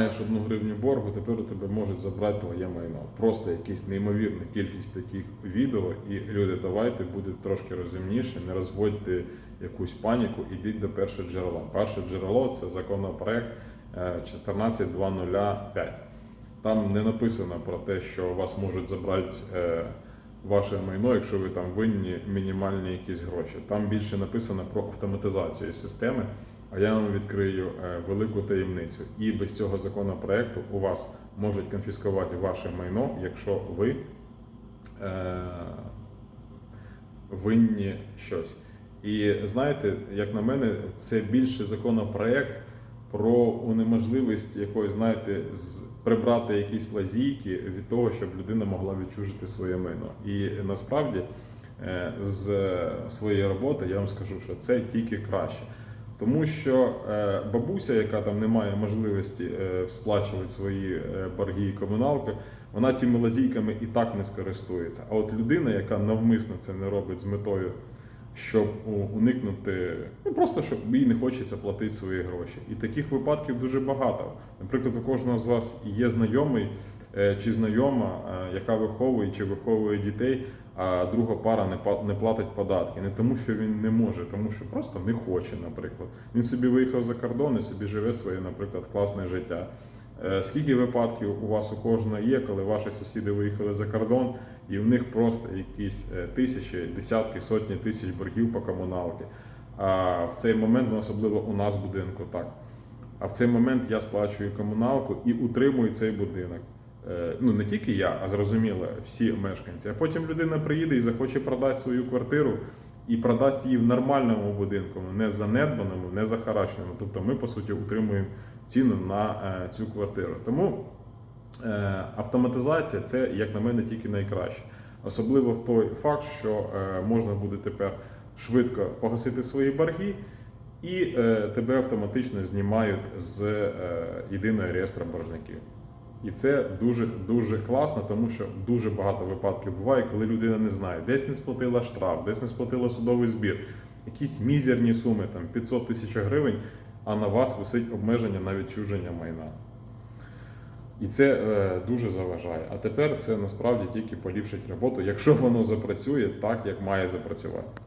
маєш одну гривню боргу, тепер у тебе можуть забрати твоє майно. Просто якась неймовірна кількість таких відео, і люди, давайте будете трошки розумніше, не розводьте якусь паніку, ідіть до першого джерела. Перше джерело це законопроект е, 14205. Там не написано про те, що вас можуть забрати е, ваше майно, якщо ви там винні мінімальні якісь гроші. Там більше написано про автоматизацію системи. А я вам відкрию е, велику таємницю. І без цього законопроекту у вас можуть конфіскувати ваше майно, якщо ви е, винні щось. І знаєте, як на мене, це більше законопроект про унеможливість якоїсь, знаєте, прибрати якісь лазійки від того, щоб людина могла відчужити своє майно. І насправді е, з своєї роботи я вам скажу, що це тільки краще. Тому що е, бабуся, яка там не має можливості е, сплачувати свої е, борги і комуналки, вона цими лазійками і так не скористується. А от людина, яка навмисно це не робить з метою, щоб уникнути, ну просто щоб їй не хочеться платити свої гроші. І таких випадків дуже багато. Наприклад, у кожного з вас є знайомий чи знайома, е, яка виховує чи виховує дітей, а друга пара не платить податки. Не тому, що він не може, тому що просто не хоче, наприклад. Він собі виїхав за кордон і собі живе своє, наприклад, класне життя. Е, Скільки випадків у вас у кожного є, коли ваші сусіди виїхали за кордон, і в них просто якісь е, тисячі, десятки, сотні тисяч боргів по комуналки. А в цей момент, ну, особливо у нас будинку, так. А в цей момент я сплачую комуналку і утримую цей будинок. Е, Ну не тільки я, а зрозуміло, всі мешканці. А потім людина приїде і захоче продати свою квартиру і продасть її в нормальному будинку, не занедбаному, не захараченому. Тобто ми, по суті, утримуємо ціну на е, цю квартиру. Тому е, автоматизація це, як на мене, тільки найкраще. Особливо в той факт, що можна буде тепер швидко погасити свої борги, і е, тебе автоматично знімають з е, єдиного реєстру боржників. І це дуже дуже класно, тому що дуже багато випадків буває, коли людина не знає, десь не сплатила штраф, десь не сплатила судовий збір, якісь мізерні суми, там 500 тисяч гривень, а на вас висить обмеження на відчуження майна. І це е, дуже заважає. А тепер це насправді тільки поліпшить роботу, якщо воно запрацює так, як має запрацювати.